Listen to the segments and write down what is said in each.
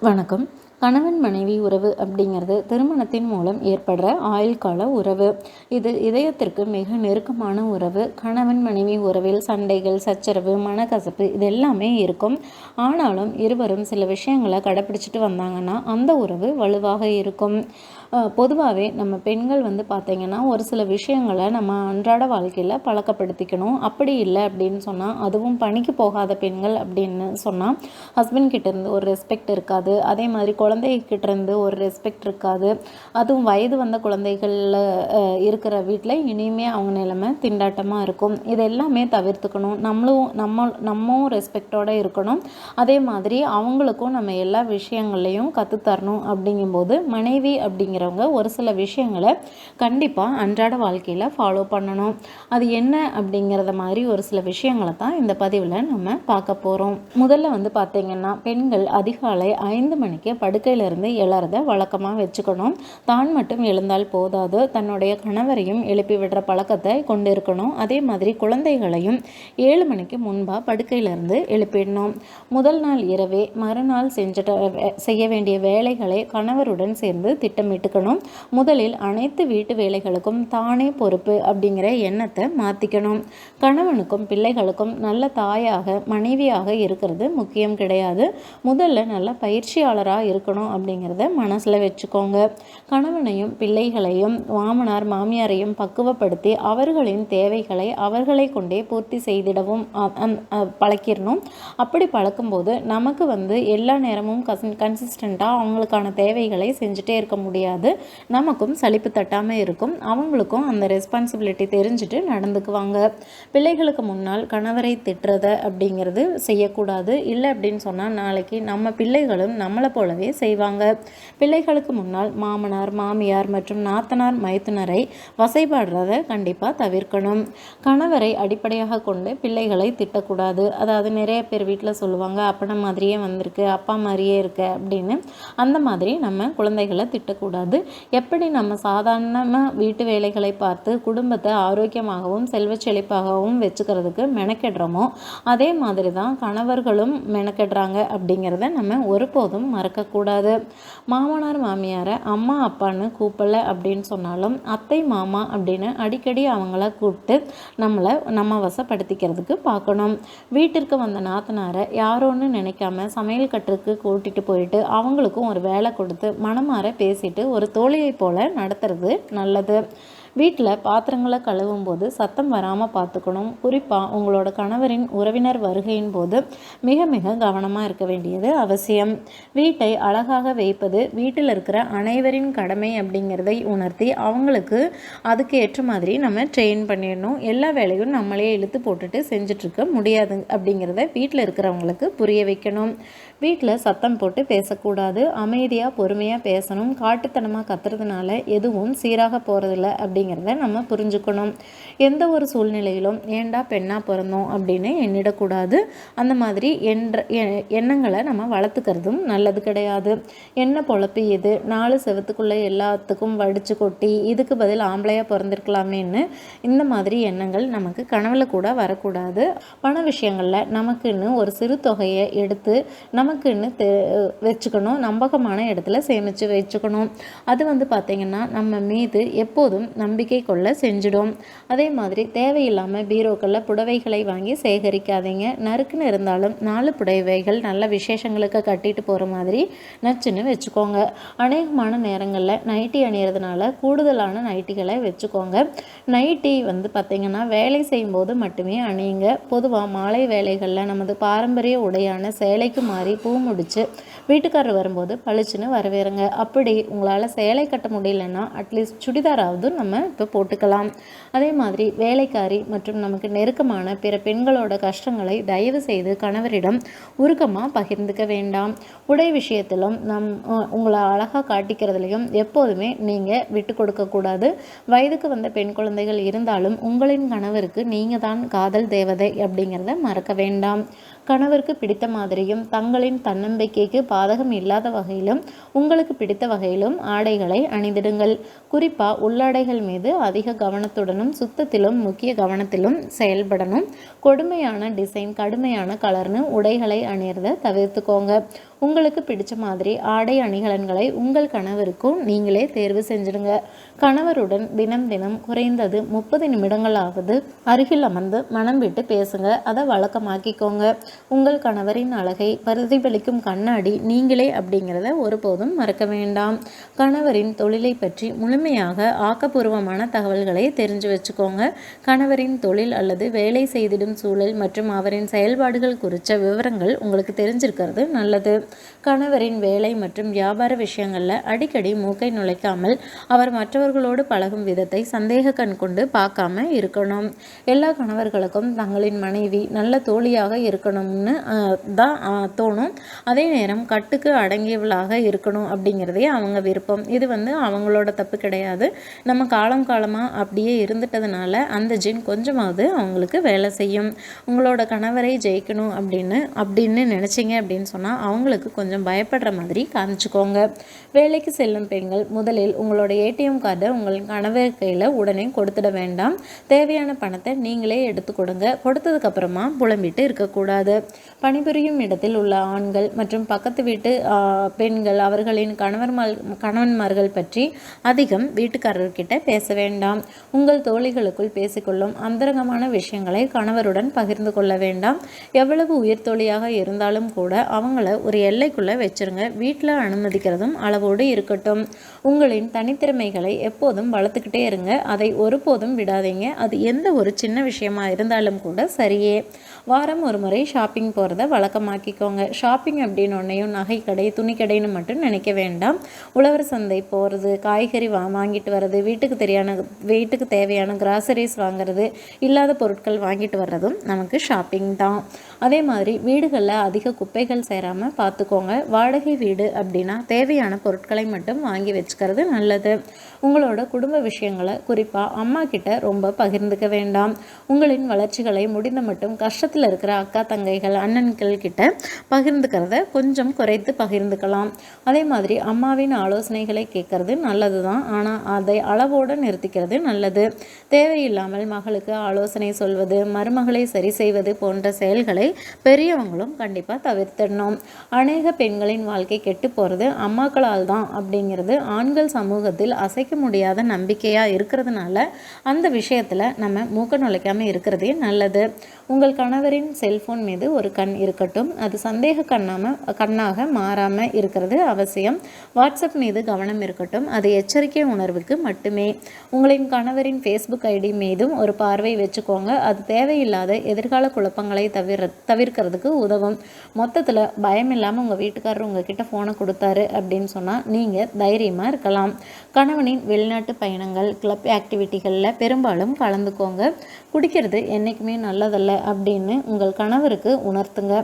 வணக்கம். கணவன் மனைவி உறவு அப்படிங்கிறது திருமணத்தின் மூலம் ஏற்படுற ஆயுள் கால உறவு. இது இதயத்திற்கு மிக நெருக்கமான உறவு. கணவன் மனைவி உறவில் சண்டைகள் சச்சரவு மனக்கசப்பு இது எல்லாமே இருக்கும். ஆனாலும் இருவரும் சில விஷயங்களை கடைப்பிடிச்சிட்டு வந்தாங்கன்னா அந்த உறவு வலுவாக இருக்கும். பொதுவாகவே நம்ம பெண்கள் வந்து பார்த்திங்கன்னா ஒரு சில விஷயங்களை நம்ம அன்றாட வாழ்க்கையில் பழக்கப்படுத்திக்கணும். அப்படி இல்லை அப்படின்னு சொன்னால் அதுவும் பணிக்கு போகாத பெண்கள் அப்படின்னு சொன்னால் ஹஸ்பண்ட் கிட்டேருந்து ஒரு ரெஸ்பெக்ட் இருக்காது. அதே மாதிரி குழந்தைகிட்டேருந்து ஒரு ரெஸ்பெக்ட் இருக்காது. அதுவும் வயது வந்த குழந்தைகளில் இருக்கிற வீட்டில் இனிமே அவங்க நிலைமை திண்டாட்டமாக இருக்கும். இது எல்லாமே தவிர்த்துக்கணும். நம்மளும் நம்ம நம்மவும் ரெஸ்பெக்டோடு இருக்கணும். அதே மாதிரி அவங்களுக்கும் நம்ம எல்லா விஷயங்கள்லையும் கற்றுத்தரணும் அப்படிங்கும்போது மனைவி அப்படிங்கிற இருக்கிறவங்க ஒரு சில விஷயங்களை கண்டிப்பாக அன்றாட வாழ்க்கையில் ஃபாலோ பண்ணணும். அது என்ன அப்படிங்கிறத மாதிரி ஒரு சில விஷயங்களை தான் இந்த பதிவில் நம்ம பார்க்க போகிறோம் முதல்ல வந்து பார்த்திங்கன்னா பெண்கள் அதிகாலை ஐந்து மணிக்கு படுக்கையிலிருந்து எழறத வழக்கமாக வச்சுக்கணும். தான் மட்டும் எழுந்தால் போதாது. தன்னுடைய கணவரையும் எழுப்பி விடுற பழக்கத்தை கொண்டு இருக்கணும் அதே மாதிரி குழந்தைகளையும் ஏழு மணிக்கு முன்பாக படுக்கையிலிருந்து எழுப்பிடணும். முதல் நாள் இரவே மறுநாள் செஞ்சுட்ட செய்ய வேண்டிய வேலைகளை கணவருடன் சேர்ந்து திட்டமிட்டு இருக்கணும். முதலில் அனைத்து வீட்டு வேலைகளுக்கும் தானே பொறுப்பு அப்படிங்கிற எண்ணத்தை மாற்றிக்கணும் கணவனுக்கும் பிள்ளைகளுக்கும் நல்ல தாயாக மனைவியாக இருக்கிறது முக்கியம் கிடையாது. முதல்ல நல்ல பயிற்சியாளராக இருக்கணும் அப்படிங்கிறத மனசில் வச்சுக்கோங்க. கணவனையும் பிள்ளைகளையும் மாமனார் மாமியாரையும் பக்குவப்படுத்தி அவர்களின் தேவைகளை அவர்களை கொண்டே பூர்த்தி செய்திடவும் பழக்கிடணும். அப்படி பழக்கும்போது நமக்கு வந்து எல்லா நேரமும் கன்சிஸ்டண்டாக கன்சிஸ்டண்ட்டாக அவங்களுக்கான தேவைகளை செஞ்சுட்டே இருக்க முடியாது. போது நமக்கும் சலிப்பு தட்டாமல் இருக்கும். அவங்களுக்கும் அந்த ரெஸ்பான்சிபிலிட்டி தெரிஞ்சுட்டு நடந்துக்குவாங்க. பிள்ளைகளுக்கு முன்னால் கணவரை திட்டுறத அப்படிங்கிறது செய்யக்கூடாது. இல்லை அப்படின்னு சொன்னால் நாளைக்கு நம்ம பிள்ளைகளும் நம்மளை போலவே செய்வாங்க. பிள்ளைகளுக்கு முன்னால் மாமனார் மாமியார் மற்றும் நாத்தனார் மைத்துனரை வசைபாடுறத கண்டிப்பாக தவிர்க்கணும். கணவரை அடிப்படையாக கொண்டு பிள்ளைகளை திட்டக்கூடாது. அதாவது நிறைய பேர் வீட்டில் சொல்லுவாங்க அப்பனை மாதிரியே வந்திருக்கு அப்பா மாதிரியே இருக்க அப்படின்னு. அந்த மாதிரி நம்ம குழந்தைகளை திட்டக்கூடாது. அதாவது எப்படி நம்ம சாதாரணமாக வீட்டு வேலைகளை பார்த்து குடும்பத்தை ஆரோக்கியமாகவும் செல்வ செழிப்பாகவும் வச்சுக்கிறதுக்கு மெனக்கெடுறோமோ அதே மாதிரி தான் கணவர்களும் மெனக்கெடுறாங்க அப்படிங்கிறத நம்ம ஒருபோதும் மறக்கக்கூடாது. மாமனார் மாமியாரை அம்மா அப்பான்னு கூப்பிடல அப்படின்னு சொன்னாலும் அத்தை மாமா அப்படின்னு அடிக்கடி அவங்கள கூப்பிட்டு நம்மளை நம்ம வசப்படுத்திக்கிறதுக்கு பார்க்கணும். வீட்டிற்கு வந்த நாத்தனாரை யாரோன்னு நினைக்காம சமையல் கட்டுக்கு கூட்டிகிட்டு போயிட்டு அவங்களுக்கும் ஒரு வேலை கொடுத்து மனமாற பேசிட்டு ஒரு தோழியைப் தோழியை போல நடத்துறது நல்லது. வீட்டில் பாத்திரங்களை கழுவும் போது சத்தம் வராமல் பார்த்துக்கணும் குறிப்பாக உங்களோட கணவரின் உறவினர் வருகையின் போது மிக மிக கவனமாக இருக்க வேண்டியது அவசியம். வீட்டை அழகாக வைப்பது வீட்டில் இருக்கிற அனைவரின் கடமை அப்படிங்கிறதை உணர்த்தி அவங்களுக்கு அதுக்கு ஏற்ற மாதிரி நம்ம ட்ரெயின் பண்ணிடணும். எல்லா வேலையும் நம்மளே இழுத்து போட்டுட்டு செஞ்சிட்ருக்க முடியாது அப்படிங்கிறத வீட்டில் இருக்கிறவங்களுக்கு புரிய வைக்கணும். வீட்டில் சத்தம் போட்டு பேசக்கூடாது அமைதியாக பொறுமையாக பேசணும் காட்டுத்தனமாக கத்துறதுனால எதுவும் சீராக போகிறதில்ல அப்படிங்கிறத நம்ம புரிஞ்சுக்கணும். எந்த ஒரு சூழ்நிலையிலும் ஏண்டா பெண்ணாக பிறந்தோம் அப்படின்னு எண்ணிடக்கூடாது. அந்த மாதிரி என்ற எண்ணங்களை நம்ம வளர்த்துக்கிறதும் நல்லது கிடையாது. என்ன பொழப்பு இது? நாலு செவத்துக்குள்ளே எல்லாத்துக்கும் வடித்து கொட்டி இதுக்கு பதில் ஆம்பளையாக பிறந்திருக்கலாமேன்னு இந்த மாதிரி எண்ணங்கள் நமக்கு கனவுல கூட வரக்கூடாது. பண விஷயங்களில் நமக்குன்னு ஒரு சிறு தொகையை எடுத்து நம்ம நமக்குன்னு தெ வச்சுக்கணும். நம்பகமான இடத்துல சேமித்து வச்சுக்கணும். அது வந்து பார்த்திங்கன்னா நம்ம மீது எப்போதும் நம்பிக்கை கொள்ள செஞ்சிடும். அதே மாதிரி தேவையில்லாமல் பீரோக்களில் புடவைகளை வாங்கி சேகரிக்காதீங்க. நறுக்குன்னு இருந்தாலும் நாலு புடவைகள் நல்ல விசேஷங்களுக்கு கட்டிட்டு போகிற மாதிரி நச்சுன்னு வச்சுக்கோங்க. அநேகமான நேரங்களில் நைட்டி அணியறதுனால கூடுதலான நைட்டிகளை வச்சுக்கோங்க. நைட்டி வந்து பார்த்திங்கன்னா வேலை செய்யும்போது மட்டுமே அணியுங்க. பொதுவாக மாலை வேலைகளில் நமது பாரம்பரிய உடையான சேலைக்கு மாறி பூ முடிச்சு வீட்டுக்காரர் வரும்போது பளிச்சுன்னு வரவேறுங்க. அப்படி உங்களால் சேலை கட்ட முடியலன்னா அட்லீஸ்ட் சுடிதாராவது நம்ம இப்போ போட்டுக்கலாம். அதே மாதிரி வேலைக்காரி மற்றும் நமக்கு நெருக்கமான பிற பெண்களோட கஷ்டங்களை தயவு செய்து கணவரிடம் உருக்கமாக பகிர்ந்துக்க வேண்டாம். உடை விஷயத்திலும் நம் உங்களை அழகாக காட்டிக்கிறதுலையும் எப்போதுமே நீங்கள் விட்டு கொடுக்கக்கூடாது வயதுக்கு வந்த பெண் குழந்தைகள் இருந்தாலும் உங்களின் கணவருக்கு நீங்கள் தான் காதல் தேவதை அப்படிங்கிறத மறக்க வேண்டாம். கணவருக்கு பிடித்த மாதிரியும் தங்களின் தன்னம்பிக்கைக்கு பாதகம் இல்லாத வகையிலும் உங்களுக்கு பிடித்த வகையிலும் ஆடைகளை அணிந்திடுங்கள். குறிப்பாக உள்ளாடைகள் மீது அதிக கவனத்துடனும் சுத்தத்திலும் முக்கிய கவனத்திலும் செயல்படணும். கொடுமையான டிசைன் கடுமையான கலர்னு உடைகளை அணியறத தவிர்த்துக்கோங்க. உங்களுக்கு பிடிச்ச மாதிரி ஆடை அணிகலன்களை உங்கள் கணவருக்கும் நீங்களே தேர்வு செஞ்சிடுங்க. கணவருடன் தினம் தினம் குறைந்தது முப்பது நிமிடங்களாவது அருகில் அமர்ந்து மனம் விட்டு பேசுங்க. அதை வழக்கமாக்கிக்கோங்க. உங்கள் கணவரின் அழகை பிரதிபலிக்கும் கண்ணாடி நீங்களே அப்படிங்கிறத ஒருபோதும் மறக்க வேண்டாம். கணவரின் தொழிலை பற்றி முழுமையாக ஆக்கப்பூர்வமான தகவல்களை தெரிஞ்சு வச்சுக்கோங்க. கணவரின் தொழில் அல்லது வேலை செய்திடும் சூழல் மற்றும் அவரின் செயல்பாடுகள் குறித்த விவரங்கள் உங்களுக்கு தெரிஞ்சிருக்கிறது நல்லது. கணவரின் வேலை மற்றும் வியாபார விஷயங்களில் அடிக்கடி மூக்கை நுழைக்காமல் அவர் மற்றவர்களோடு பழகும் விதத்தை சந்தேக கண் கொண்டு பார்க்காம இருக்கணும். எல்லா கணவர்களுக்கும் தங்களின் மனைவி நல்ல தோழியாக இருக்கணும்னு தான் தோணும். அதே நேரம் கட்டுக்கு அடங்கியவளாக இருக்கணும் அப்படிங்கிறதே அவங்க விருப்பம். இது வந்து அவங்களோட தப்பு கிடையாது. நம்ம காலம் காலமாக அப்படியே இருந்துட்டதுனால அந்த ஜின் கொஞ்சமாவது அவங்களுக்கு வேலை செய்யும். உங்களோட கணவரை ஜெயிக்கணும் அப்படின்னு அப்படின்னு நினச்சிங்க அப்படின்னு சொன்னால் அவங்களுக்கு கொஞ்சம் பயப்படுற மாதிரி காமிச்சுக்கோங்க. வேலைக்கு செல்லும் பெண்கள் முதலில் உங்களோட ஏடிஎம் கார்டை உங்கள் கணவர் கையில் உடனே கொடுத்துட வேண்டாம். தேவையான பணத்தை நீங்களே எடுத்து கொடுங்க. கொடுத்ததுக்கப்புறமா புலம்பிட்டு இருக்கக்கூடாது. பணிபுரியும் இடத்தில் உள்ள ஆண்கள் மற்றும் பக்கத்து வீட்டு பெண்கள் அவர்களின் கணவர் கணவன்மார்கள் பற்றி அதிகம் வீட்டுக்காரர்கிட்ட பேச வேண்டாம். உங்கள் தோழிகளுக்குள் பேசிக்கொள்ளும் அந்தரங்கமான விஷயங்களை கணவருடன் பகிர்ந்து கொள்ள வேண்டாம். எவ்வளவு உயிர் தோழியாக இருந்தாலும் கூட அவங்கள ஒரு எல்லைக்குள்ளே வச்சுருங்க. வீட்டில் அனுமதிக்கிறதும் அளவோடு இருக்கட்டும். உங்களின் தனித்திறமைகளை எப்போதும் வளர்த்துக்கிட்டே இருங்க. அதை ஒருபோதும் விடாதீங்க. அது எந்த ஒரு சின்ன விஷயமா இருந்தாலும் கூட சரியே. வாரம் ஒரு முறை ஷாப்பிங் போகிறத வழக்கமாக்கிக்கோங்க. ஷாப்பிங் அப்படின்னு ஒன்றையும் நகைக்கடை துணிக்கடைன்னு மட்டும் நினைக்க வேண்டாம். உழவர் சந்தை போகிறது காய்கறி வா வாங்கிட்டு வர்றது வீட்டுக்கு தெரியான வீட்டுக்கு தேவையான கிராசரிஸ் வாங்குறது இல்லாத பொருட்கள் வாங்கிட்டு வர்றதும் நமக்கு ஷாப்பிங் தான். அதே மாதிரி வீடுகளில் அதிக குப்பைகள் சேராமல் பார்த்துக்கோங்க. வாடகை வீடு அப்படின்னா தேவையான பொருட்களை மட்டும் வாங்கி வச்சுக்கிறது நல்லது. உங்களோட குடும்ப விஷயங்களை குறிப்பாக அம்மா கிட்ட ரொம்ப பகிர்ந்துக்க வேண்டாம். உங்களின் வளர்ச்சிகளை முடிந்த மட்டும் கஷ்டத்தில் இருக்கிற அக்கா தங்கைகள் அண்ணன்கள் கிட்ட பகிர்ந்துக்கிறத கொஞ்சம் குறைத்து பகிர்ந்துக்கலாம். அதே மாதிரி அம்மாவின் ஆலோசனைகளை கேட்கறது நல்லது தான் ஆனால் அதை அளவோடு நிறுத்திக்கிறது நல்லது. தேவையில்லாமல் மகளுக்கு ஆலோசனை சொல்வது மருமகளை சரி செய்வது போன்ற செயல்களை பெரியவங்களும் கண்டிப்பாக தவிர்த்திடணும். அநேக பெண்களின் வாழ்க்கை கெட்டு போகிறது அம்மாக்களால் தான் அப்படிங்கிறது ஆண்கள் சமூகத்தில் அசைக்க முடியாத நம்பிக்கையாக இருக்கிறதுனால அந்த விஷயத்தில் நம்ம மூக்க நுழைக்காமல் இருக்கிறதே நல்லது. உங்கள் கணவரின் செல்ஃபோன் மீது ஒரு கண் இருக்கட்டும். அது சந்தேக கண்ணாமல் கண்ணாக மாறாமல் இருக்கிறது அவசியம். வாட்ஸ்அப் மீது கவனம் இருக்கட்டும். அது எச்சரிக்கை உணர்வுக்கு மட்டுமே. உங்களின் கணவரின் ஃபேஸ்புக் ஐடி மீதும் ஒரு பார்வை வச்சுக்கோங்க. அது தேவையில்லாத எதிர்கால குழப்பங்களை தவிர தவிர்க்கிறதுக்கு உதவும். மொத்தத்தில் பயம் இல்லாமல் உங்கள் வீட்டுக்காரர் உங்ககிட்ட ஃபோனை கொடுத்தாரு அப்படின்னு சொன்னால் நீங்கள் தைரியமாக இருக்கலாம். கணவனின் வெளிநாட்டு பயணங்கள் கிளப் ஆக்டிவிட்டிகளில் பெரும்பாலும் கலந்துக்கோங்க. குடிக்கிறது என்றைக்குமே நல்லதல்ல அப்படின்னு உங்கள் கணவருக்கு உணர்த்துங்க.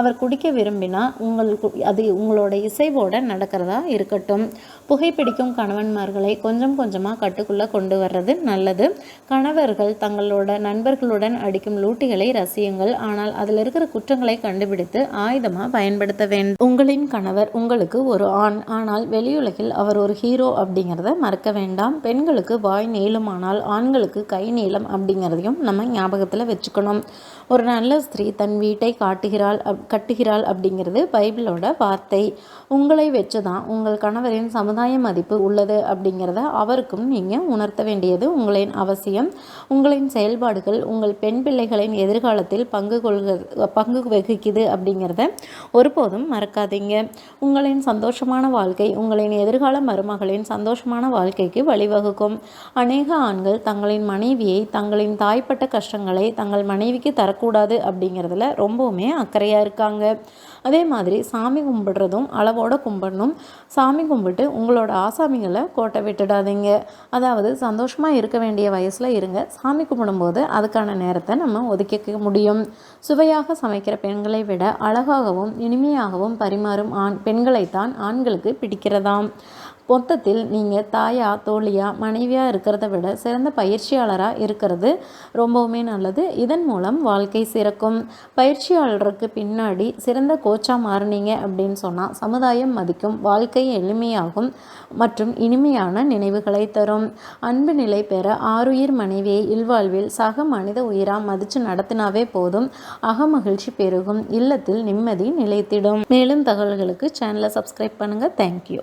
அவர் குடிக்க விரும்பினா உங்களுக்கு அது உங்களோட இசைவோடு நடக்கிறதா இருக்கட்டும். புகைப்பிடிக்கும் கணவன்மார்களை கொஞ்சம் கொஞ்சமாக கட்டுக்குள்ளே கொண்டு வர்றது நல்லது. கணவர்கள் தங்களோட நண்பர்களுடன் அடிக்கும் லூட்டிகளை ரசியுங்கள். ஆனால் அதில் இருக்கிற குற்றங்களை கண்டுபிடித்து ஆயுதமாக பயன்படுத்த வேண்டும். உங்களின் கணவர் உங்களுக்கு ஒரு ஆண். ஆனால் வெளியுலகில் அவர் ஒரு ஹீரோ அப்படிங்கிறத மறக்க வேண்டாம். பெண்களுக்கு வாய் நீளமானால் ஆண்களுக்கு கை நீளம் அப்படிங்கிறதையும் நம்ம ஞாபகத்தில் வச்சுக்கணும். ஒரு நல்ல ஸ்திரீ தன் வீட்டை காட்டுகிறாள் அப் கட்டுகிறாள் அப்படிங்கிறது பைபிளோட வார்த்தை. உங்களை வச்சு தான் உங்கள் கணவரின் சமுதாய மதிப்பு உள்ளது அப்படிங்கிறத அவருக்கும் நீங்கள் உணர்த்த வேண்டியது உங்களின் அவசியம். உங்களின் செயல்பாடுகள் உங்கள் பெண் பிள்ளைகளின் எதிர்காலத்தில் பங்கு கொள்க பங்கு வகிக்குது அப்படிங்கிறத ஒருபோதும் மறக்காதீங்க. உங்களின் சந்தோஷமான வாழ்க்கை உங்களின் எதிர்கால மருமகளின் சந்தோஷமான வாழ்க்கைக்கு வழிவகுக்கும். அநேக ஆண்கள் தங்களின் மனைவியை தங்களின் தாய் தாய்ப்பட்ட கஷ்டங்களை தங்கள் மனைவிக்கு தரக்கூடாது அப்படிங்கிறதுல ரொம்பவுமே அக்கறையாக இருக்காங்க. அதே மாதிரி சாமி கும்பிடுறதும் அளவோடு கும்பிடணும். சாமி கும்பிட்டு உங்களோட ஆசாமிகளை கோட்டை விட்டுடாதீங்க. அதாவது சந்தோஷமாக இருக்க வேண்டிய வயசில் இருங்க. சாமி கும்பிடும்போது அதுக்கான நேரத்தை நம்ம ஒதுக்கிக்க முடியும். சுவையாக சமைக்கிற பெண்களை விட அழகாகவும் இனிமையாகவும் பரிமாறும் ஆண் பெண்களைத்தான் ஆண்களுக்கு பிடிக்கிறதாம். மொத்தத்தில் நீங்கள் தாயா தோழியா மனைவியாக இருக்கிறத விட சிறந்த பயிற்சியாளராக இருக்கிறது ரொம்பவுமே நல்லது. இதன் மூலம் வாழ்க்கை சிறக்கும். பயிற்சியாளருக்கு பின்னாடி சிறந்த கோச்சாக மாறினீங்க அப்படின்னு சொன்னால் சமுதாயம் மதிக்கும் வாழ்க்கை எளிமையாகும் மற்றும் இனிமையான நினைவுகளை தரும். அன்பு நிலை பெற ஆறுயிர் மனைவியை இல்வாழ்வில் சக மனித உயிராக மதித்து நடத்தினாவே போதும். அகமகிழ்ச்சி பெருகும். இல்லத்தில் நிம்மதி நிலைத்திடும். மேலும் தகவல்களுக்கு சேனலை சப்ஸ்கிரைப் பண்ணுங்கள் தேங்க்யூ